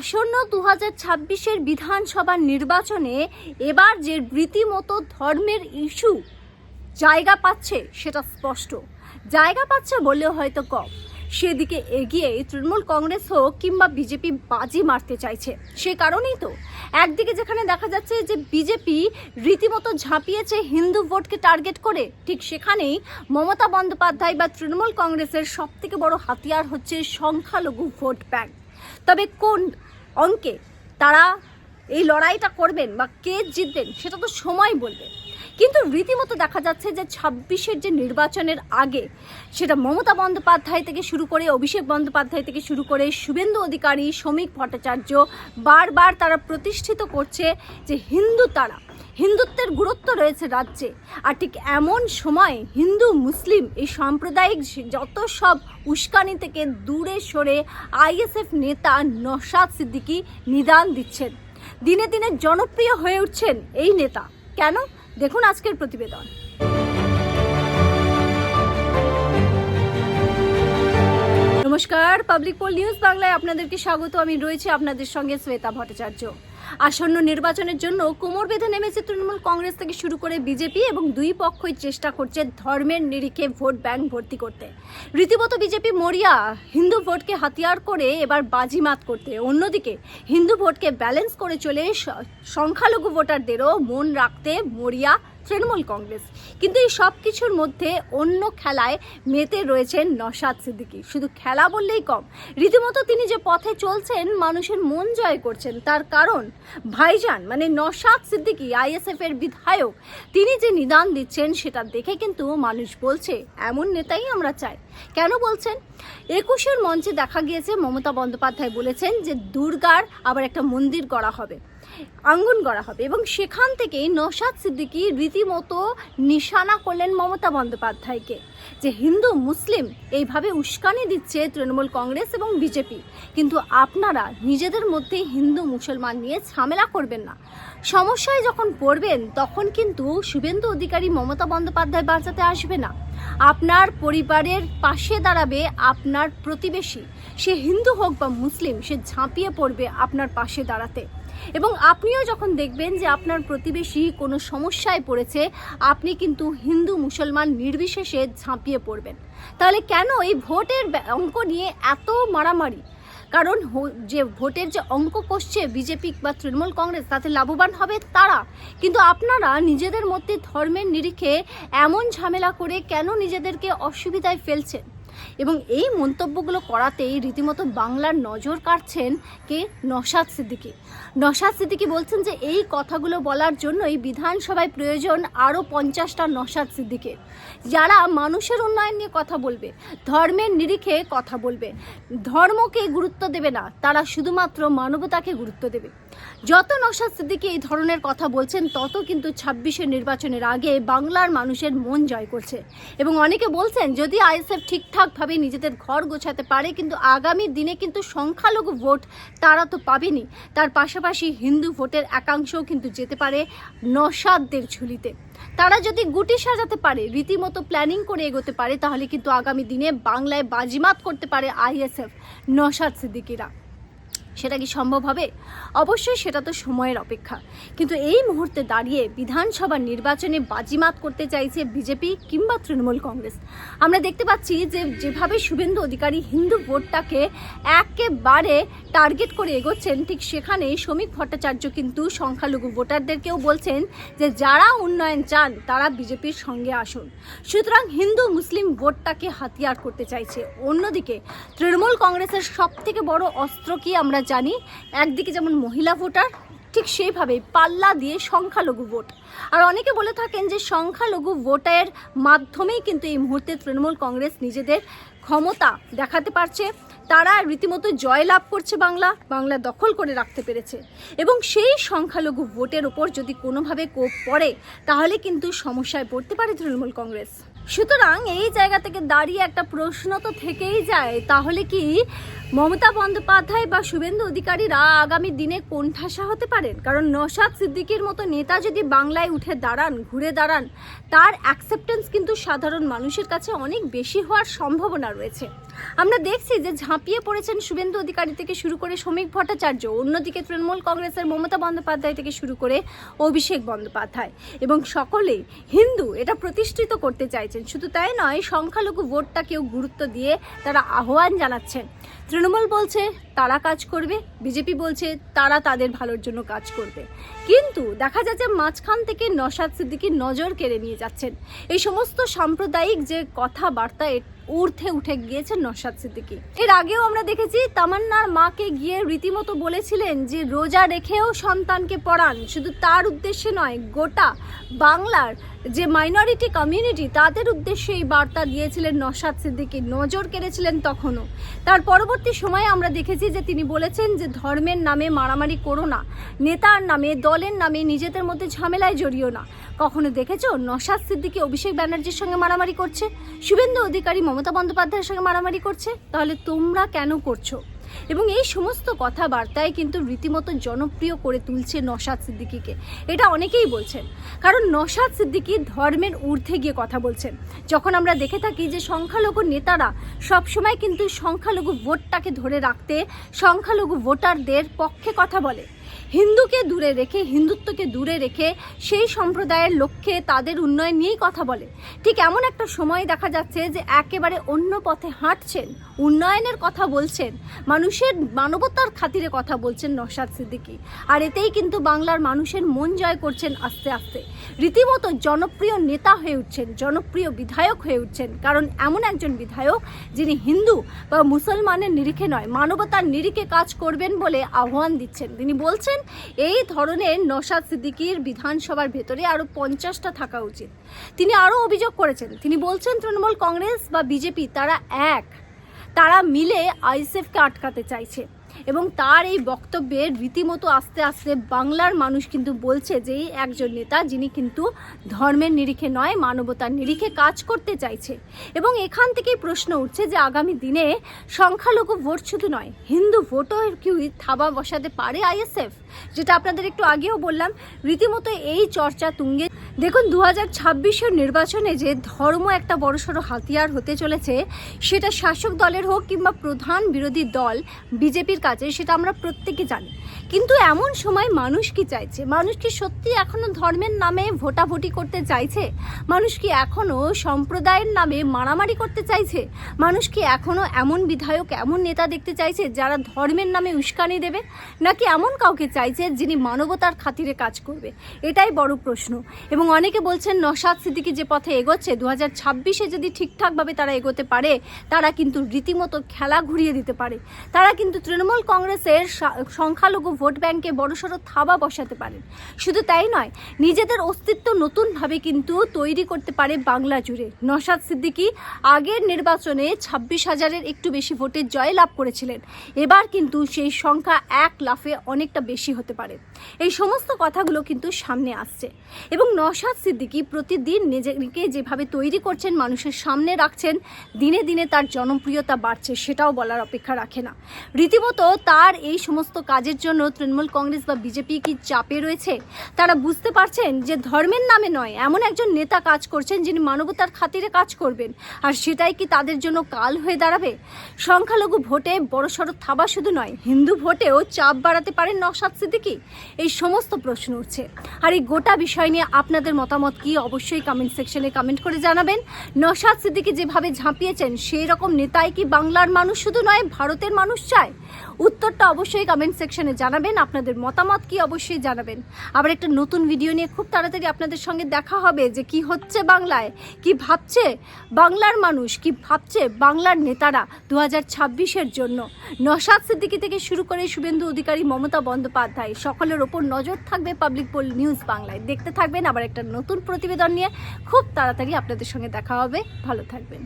আসন্ন দু হাজার ছাব্বিশের বিধানসভা নির্বাচনে এবার যে রীতিমতো ধর্মের ইস্যু, জায়গা পাচ্ছে সেটা স্পষ্ট। জায়গা পাচ্ছে বললেও হয়তো কম। সেদিকে এগিয়ে তৃণমূল কংগ্রেস হোক কিংবা বিজেপি বাজি মারতে চাইছে, সে কারণেই তো। একদিকে যেখানে দেখা যাচ্ছে যে বিজেপি রীতিমতো ঝাঁপিয়েছে হিন্দু ভোটকে টার্গেট করে, ঠিক সেখানেই মমতা বন্দ্যোপাধ্যায় বা তৃণমূল কংগ্রেসের সবথেকে বড় হাতিয়ার হচ্ছে সংখ্যালঘু ভোট ব্যাংক। তবে কোন অঙ্কে তারা এই লড়াইটা করবেন বা কে জিতবেন সেটা তো সময় বলবে। কিন্তু রীতিমতো দেখা যাচ্ছে যে ছাব্বিশের যে নির্বাচনের আগে সেটা মমতা বন্দ্যোপাধ্যায় থেকে শুরু করে, অভিষেক বন্দ্যোপাধ্যায় থেকে শুরু করে, শুভেন্দু অধিকারী, শ্রমিক ভট্টাচার্য বারবার তারা প্রতিষ্ঠিত করছে যে হিন্দু তারা হিন্দুত্বের গুরুত্ব রয়েছে রাজ্যে। আর ঠিক এমন সময় হিন্দু, মুসলিম এই সাম্প্রদায়িক যত সব উস্কানি থেকে দূরে সরে আইএসএফ নেতা নসাদ সিদ্দিকী নিদান দিচ্ছেন। দিনে দিনে জনপ্রিয় হয়ে উঠছেন এই নেতা। কেন? দেখুন আজকের প্রতিবেদন। নমস্কার, পাবলিক পোল নিউজ বাংলায় আপনাদেরকে স্বাগত। আমি রয়েছি আপনাদের সঙ্গে শ্বেতা ভট্টাচার্য। আসন্ন নির্বাচনের জন্য কোমর বেঁধে নেমেছে তৃণমূল কংগ্রেস থেকে শুরু করে বিজেপি এবং দুই পক্ষই চেষ্টা করছে ধর্মের নিরিখে ভোট ব্যাংক ভর্তি করতে। রীতিমত বিজেপি মরিয়া হিন্দু ভোটকে হাতিয়ার করে এবার বাজিমাত করতে। অন্যদিকে হিন্দু ভোটকে ব্যালেন্স করে চলে সংখ্যালঘু ভোটারদেরও মন রাখতে মরিয়া তৃণমূল কংগ্রেস। কিন্তু এই সব কিছুর মধ্যে অন্য খেলায় মেতে রয়েছেন নসাদ সিদ্দিকী। শুধু খেলা বললেই কম। রীতিমতো তিনি যে পথে চলছেন, মানুষের মন জয় করছেন, তার কারণ ভাইজান মানে নসাদ সিদ্দিকী, আইএসএফ এর বিধায়ক, তিনি যে নিদান দিচ্ছেন, সেটা দেখে কিন্তু মানুষ বলছে, এমন নেতাই আমরা চাই। কেন বলছেন? একুশের মঞ্চে দেখা গিয়েছে, মমতা বন্দ্যোপাধ্যায় বলেছেন যে, দুর্গার আবার একটা মন্দির করা হবে। আঙ্গন করা হবে এবং সেখান থেকেই নসাদ সিদ্দিকী রীতিমতো নিশানা করলেন মমতা বন্দ্যোপাধ্যায়কে যে হিন্দু, মুসলিম এইভাবে উস্কানি দিচ্ছে তৃণমূল কংগ্রেস এবং বিজেপি। কিন্তু আপনারা নিজেদের মধ্যেই হিন্দু, মুসলমান নিয়ে ঝামেলা করবেন না। সমস্যায় যখন পড়বেন, তখন কিন্তু শুভেন্দু অধিকারী মমতা বন্দ্যোপাধ্যায় বাঁচাতে আসবে না। আপনার পরিবারের পাশে দাঁড়াবে আপনার প্রতিবেশী। সে হিন্দু হোক বা মুসলিম, সে ঝাঁপিয়ে পড়বে আপনার পাশে দাঁড়াতে। এবং আপনিও যখন দেখবেন যে আপনার প্রতিবেশী কোনো সমস্যায় পড়েছে, আপনি কিন্তু হিন্দু মুসলমান নির্বিশেষে ঝাঁপিয়ে পড়বেন। তাহলে কেন এই ভোটের অঙ্ক নিয়ে এত মারামারি? কারণ যে ভোটের যে অঙ্ক কষছে বিজেপি বা তৃণমূল কংগ্রেস, তাতে লাভবান হবে তারা। কিন্তু আপনারা নিজেদের মধ্যে ধর্মের নিরিখে এমন ঝামেলা করে কেন নিজেদেরকে অসুবিধায় ফেলছেন? এবং এই মন্তব্যগুলো করাতেই রীতিমতো বাংলার নজর কাটছেন কে? নসাদ সিদ্দিকি। নসাদ সিদ্দিকী বলছেন যে এই কথাগুলো বলার জন্যই বিধানসভায় প্রয়োজন আরও পঞ্চাশটা নসাদ সিদ্দিকের। যারা মানুষের উন্নয়ন নিয়ে কথা বলবে, ধর্মের নিরিখে কথা বলবে, ধর্মকে গুরুত্ব দেবে না, তারা শুধুমাত্র মানবতাকে গুরুত্ব দেবে। যত নসাদ সিদ্দিকী এই ধরনের কথা বলছেন, তত কিন্তু ছাব্বিশের নির্বাচনের আগে বাংলার মানুষের মন জয় করছে। এবং অনেকে বলছেন, যদি আইএসএফ ঠিকঠাকভাবে নিজেদের ঘর গোছাতে পারে, কিন্তু আগামী দিনে কিন্তু সংখ্যালঘু ভোট তারা তো পাবেনি। তার পাশাপাশি হিন্দু ভোটের একাংশও কিন্তু যেতে পারে নসাদদের ঝুলিতে। তারা যদি গুটি সাজাতে পারে, রীতিমতো প্ল্যানিং করে এগোতে পারে, তাহলে কিন্তু আগামী দিনে বাংলায় বাজিমাত করতে পারে আইএসএফ নসাদ সিদ্দিকিরা। সেটা কি সম্ভব হবে? অবশ্যই সেটা তো সময়ের অপেক্ষা। কিন্তু এই মুহূর্তে দাঁড়িয়ে বিধানসভা নির্বাচনে বাজিমাত করতে চাইছে বিজেপি কিংবা তৃণমূল কংগ্রেস। আমরা দেখতে পাচ্ছি যে যেভাবে শুভেন্দু অধিকারী হিন্দু ভোটটাকে একেবারে টার্গেট করে এগোচ্ছেন, ঠিক সেখানে শ্রমিক ভট্টাচার্য কিন্তু সংখ্যালঘু ভোটারদেরকেও বলছেন যে যারা উন্নয়ন চান, তারা বিজেপির সঙ্গে আসুন। সুতরাং হিন্দু মুসলিম ভোটটাকে হাতিয়ার করতে চাইছে। অন্যদিকে তৃণমূল কংগ্রেসের সব থেকে বড় অস্ত্র কি আমরা জানি, একদিকে যেমন মহিলা ভোটার, ঠিক সেইভাবেই পাল্লা দিয়ে সংখ্যালঘু ভোট। আর অনেকে বলে থাকেন যে সংখ্যালঘু ভোটের মাধ্যমেই কিন্তু এই মুহূর্তে তৃণমূল কংগ্রেস নিজেদের ক্ষমতা দেখাতে পারছে। তারা রীতিমতো জয়লাভ করছে বাংলা বাংলা দখল করে রাখতে পেরেছে। এবং সেই সংখ্যালঘু ভোটের ওপর যদি কোনোভাবে কোপ পড়ে, তাহলে কিন্তু সমস্যায় পড়তে পারে তৃণমূল কংগ্রেস। সুতরাং এই জায়গা থেকে দাঁড়িয়ে একটা প্রশ্ন তো থেকেই যায়, তাহলে কি মমতা বন্দ্যোপাধ্যায় বা শুভেন্দু অধিকারীরা আগামী দিনে কোণঠাসা হতে পারেন? কারণ নসাদ সিদ্দিকির মতো নেতা যদি বাংলায় উঠে দাঁড়ান, ঘুরে দাঁড়ান, তার অ্যাকসেপ্টেন্স কিন্তু সাধারণ মানুষের কাছে অনেক বেশি হওয়ার সম্ভাবনা রয়েছে। আমরা দেখছি যে ঝাঁপিয়ে পড়েছেন শুভেন্দু অধিকারী থেকে শুরু করে শ্রমিক ভট্টাচার্য, অন্যদিকে তৃণমূল কংগ্রেসের মমতা বন্দ্যোপাধ্যায় থেকে শুরু করে অভিষেক বন্দ্যোপাধ্যায়। এবং সকলেই হিন্দু, এটা প্রতিষ্ঠিত করতে চাইছেন। শুধু তাই নয়, সংখ্যালঘু ভোটটাকেও গুরুত্ব দিয়ে তারা আহ্বান জানাচ্ছেন। তৃণমূল বলছে, তারা কাজ করবে, বিজেপি বলছে, তারা তাদের ভালোর জন্য কাজ করবে। কিন্তু দেখা যাচ্ছে মাঝখান থেকে নসাদ সিদ্দিকী নজর কেড়ে নিয়ে যাচ্ছেন। এই সমস্ত সাম্প্রদায়িক যে কথাবার্তা ঊর্ধ্বে উঠে গিয়েছেন নসাদ সিদ্দিকি। এর আগেও আমরা দেখেছি তামান্নার মাকে গিয়ে রীতিমতো বলেছিলেন যে, রোজা রেখেও সন্তানকে পড়ান। শুধু তার উদ্দেশ্যে নয়, গোটা বাংলার যে মাইনরিটি কমিউনিটি তাদের উদ্দেশ্যে এই বার্তা দিয়েছিলেন নসাদ সিদ্দিকী। নজর কেড়েছিলেন তখনও। তার পরবর্তী সময়ে আমরা দেখেছি যে তিনি বলেছেন যে ধর্মের নামে মারামারি করো না। নেতার নামে, দলের নামে নিজেদের মধ্যে ঝামেলায় জড়িও না। কখনো দেখেছ নসাদ সিদ্দিকী অভিষেক ব্যানার্জির সঙ্গে মারামারি করছে? শুভেন্দু অধিকারী মমতা বন্দ্যোপাধ্যায়ের সঙ্গে মারামারি করছে? তাহলে তোমরা কেন করছ? এবং এই সমস্ত কথাবার্তায় কিন্তু রীতিমতো জনপ্রিয় করে তুলছে নসাদ সিদ্দিকিকে। এটা অনেকেই বলছেন। কারণ নসাদ সিদ্দিকি ধর্মের ঊর্ধ্বে গিয়ে কথা বলছেন। যখন আমরা দেখে থাকি যে সংখ্যালঘু নেতারা সবসময় কিন্তু সংখ্যালঘু ভোটটাকে ধরে রাখতে সংখ্যালঘু ভোটারদের পক্ষে কথা বলে। হিন্দুকে দূরে রেখে, হিন্দুত্বকে দূরে রেখে সেই সম্প্রদায়ের লক্ষ্যে তাদের উন্নয়ন নিয়েই কথা বলে। ঠিক এমন একটা সময় দেখা যাচ্ছে যে একেবারে অন্য পথে হাঁটছেন, উন্নয়নের কথা বলছেন, মানুষের মানবতার খাতিরে কথা বলছেন নসাদ সিদ্দিকী। আর এতেই কিন্তু বাংলার মানুষের মন জয় করছেন আস্তে আস্তে। রীতিমতো জনপ্রিয় নেতা হয়ে উঠছেন, জনপ্রিয় বিধায়ক হয়ে উঠছেন। কারণ এমন একজন বিধায়ক যিনি হিন্দু বা মুসলমানের নিরিখে নয়, মানবতার নিরিখে কাজ করবেন বলে আহ্বান দিচ্ছেন। তিনি বলছেন এই ধরনের নসাদ সিদ্দিকির বিধানসভার ভেতরে আরও পঞ্চাশটা থাকা উচিত। তিনি আরও অভিযোগ করেছেন। তিনি বলছেন, তৃণমূল কংগ্রেস বা বিজেপি তারা এক। তারা মিলে আইসেফকে আটকাতে চাইছে। এবং তার এই বক্তব্যে রীতিমতো আস্তে আস্তে বাংলার মানুষ কিন্তু বলছে যে একজন নেতা, যিনি কিন্তু ধর্মের নিরিখে নয়, মানবতার নিরিখে কাজ করতে চাইছে। এবং এখান থেকেই প্রশ্ন উঠছে যে আগামী দিনে সংখ্যালঘু ভোট শুধু নয়, হিন্দু ভোটও কি থাবা বসাতে পারে আইএসএফ? যেটা আপনাদের একটু আগেও বললাম, রীতিমতো এই চর্চা তুঙ্গে। দেখুন দু হাজার নির্বাচনে যে ধর্ম একটা বড়সড় হাতিয়ার হতে চলেছে, সেটা শাসক দলের হোক কিংবা প্রধান বিরোধী দল, বিজেপির কাছে সেটা আমরা প্রত্যেকে জানি। কিন্তু এমন সময় মানুষ কি চাইছে? মানুষ কি সত্যি এখনও ধর্মের নামে ভোটাভুটি করতে চাইছে? মানুষ কি এখনও সম্প্রদায়ের নামে মারামারি করতে চাইছে? মানুষ কি এখনও এমন বিধায়ক, এমন নেতা দেখতে চাইছে যারা ধর্মের নামে উস্কানি দেবে? নাকি এমন কাউকে চাইছে যিনি মানবতার খাতিরে কাজ করবে? এটাই বড় প্রশ্ন। এবং অনেকে বলছেন, নসাদ সিদ্দিকি যে পথে এগোচ্ছে দু হাজার ছাব্বিশে যদি ঠিকঠাকভাবে তারা এগোতে পারে, তারা কিন্তু রীতিমতো খেলা ঘুরিয়ে দিতে পারে। তারা কিন্তু তৃণমূল কংগ্রেসের সংখ্যালঘু ভোট ব্যাংকে বড়সড় থাবা বসাতে পারেন। শুধু তাই নয়, নিজেদের অস্তিত্ব নতুনভাবে কিন্তু তৈরি করতে পারে বাংলা জুড়ে। নসাদ সিদ্দিকী আগের নির্বাচনে ছাব্বিশ হাজারের একটু বেশি ভোটের জয় লাভ করেছিলেন। এবার কিন্তু সেই সংখ্যা এক লাফে অনেকটা বেশি হতে পারে। এই সমস্ত কথাগুলো কিন্তু সামনে আসছে। এবং নসাদ সিদ্দিকী প্রতিদিন নিজেকে যেভাবে তৈরি করছেন, মানুষের সামনে রাখছেন, দিনে দিনে তার জনপ্রিয়তা বাড়ছে, সেটাও বলার অপেক্ষা রাখে না। রীতিমতো তার এই সমস্ত কাজের জন্য তৃণমূল কংগ্রেস বা বিজেপি কি চাপে রয়েছে? তারা বুঝতে পারছেন যে ধর্মের নামে নয়, এমন একজন নেতা কাজ করছেন যিনি মানবতার খাতিরে কাজ করবেন। আর সেটাই কি তাদের জন্য কাল হয়ে দাঁড়াবে? সংখ্যালঘু ভোটে বড়সড় থাবা শুধু নয়, হিন্দু ভোটেও চাপ বাড়াতে পারেন নসাদ সিদ্দিকি? এই সমস্ত প্রশ্ন উঠছে। আর এই গোটা বিষয় নিয়ে আপনাদের মতামত কি অবশ্যই কমেন্ট সেকশনে কমেন্ট করে জানাবেন। নসাদ সিদ্দিকি যেভাবে ঝাঁপিয়েছেন, সেই রকম নেতাই কি বাংলার মানুষ শুধু নয়, ভারতের মানুষ চায়? উত্তরটা অবশ্যই কমেন্ট সেকশনে জানাবেন, আপনাদের মতামত কি অবশ্যই জানাবেন। আবার একটা নতুন ভিডিও নিয়ে খুব তাড়াতাড়ি আপনাদের সঙ্গে দেখা হবে যে কি হচ্ছে বাংলায়, কি ভাবছে বাংলার মানুষ, কি ভাবছে বাংলার নেতারা দু হাজার জন্য। নসাদ সিদ্দিকি থেকে শুরু করে শুভেন্দু অধিকারী মমতা বন্দ্যোপাধ্যায়, সকলের ওপর নজর থাকবে পাবলিক পোল নিউজ বাংলায়। দেখতে থাকবেন আবার একটা নতুন প্রতিবেদন নিয়ে খুব তাড়াতাড়ি আপনাদের সঙ্গে দেখা হবে। ভালো থাকবেন।